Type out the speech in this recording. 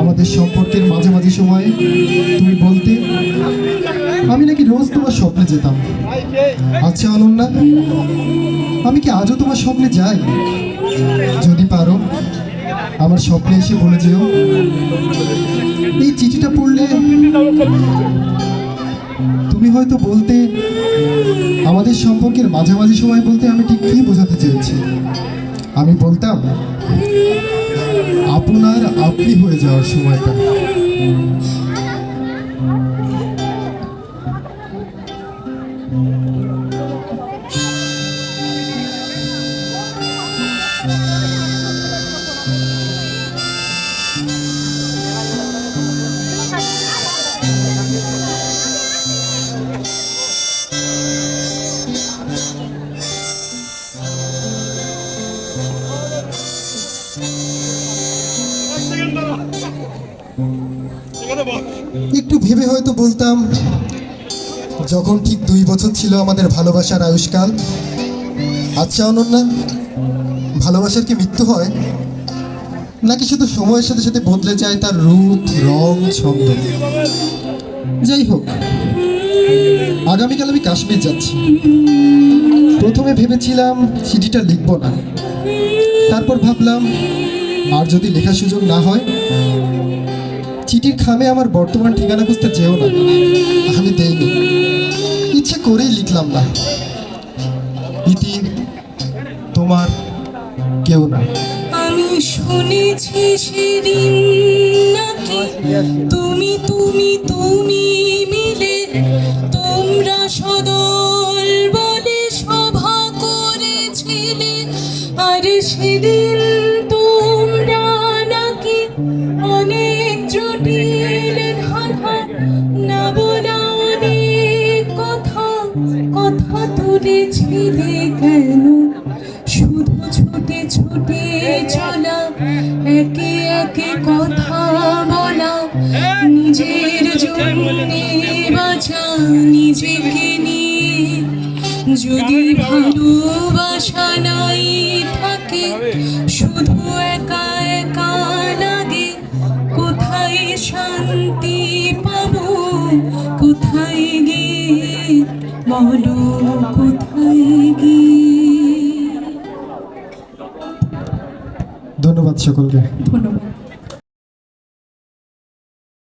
আমাদের সম্পর্কের মাঝামাঝি সময়ে তুমি বলতে, আমি নাকি রোজ তোমার স্বপ্নে যেতাম। আচ্ছা অনন্যা আমি কি আজও তোমার স্বপ্নে যাই? যদি পারো, আমার স্বপ্নে এসে বলে যেও। এই চিঠিটা পড়লে তুমি হয়তো বলতে, আমাদের সম্পর্কের মাঝামাঝি সময় বলতে আমি ঠিক কী বোঝাতে চেয়েছি? আমি বলতাম আপনার আপনি হয়ে যাওয়ার সময়টা। একটু ভেবে হয়তো বলতাম, যখন ঠিক দুই বছর ছিল আমাদের ভালোবাসার আয়ুষ্কাল। আচ্ছা অনন্যা, ভালোবাসার কি মৃত্যু হয়? নাকি শুধু সময়ের সাথে সাথে বদলে যায় তার রূপ, রং, ছন্দ? যাই হোক, আগামীকাল আমি কাশ্মীর যাচ্ছি। প্রথমে ভেবেছিলাম চিঠিটা লিখব না। তারপর ভাবলাম, আর যদি লেখার সুযোগ না হয় চিঠির খামে আমার বর্তমান ঠিকানা খুঁজতে যেও না। আমি দেইনি ইচ্ছে করেই লিখলাম না। ইতি তোমার কেউ না। আমি শুনেছি সেদিন নাকি তুমি তুমি তুমি মিলে তোমরা সদল বলে সভা করেছিলে। আর সেদিন বাঁচা নিজেকে নিয়ে। যদি ভালোবাসা নাই থাকে শুধু একা একা লাগে কোথায় শান্তি পাবো? কোথায় গিয়ে? বলো কোথায় গিয়ে? ধন্যবাদ সকলকে। ধন্যবাদ।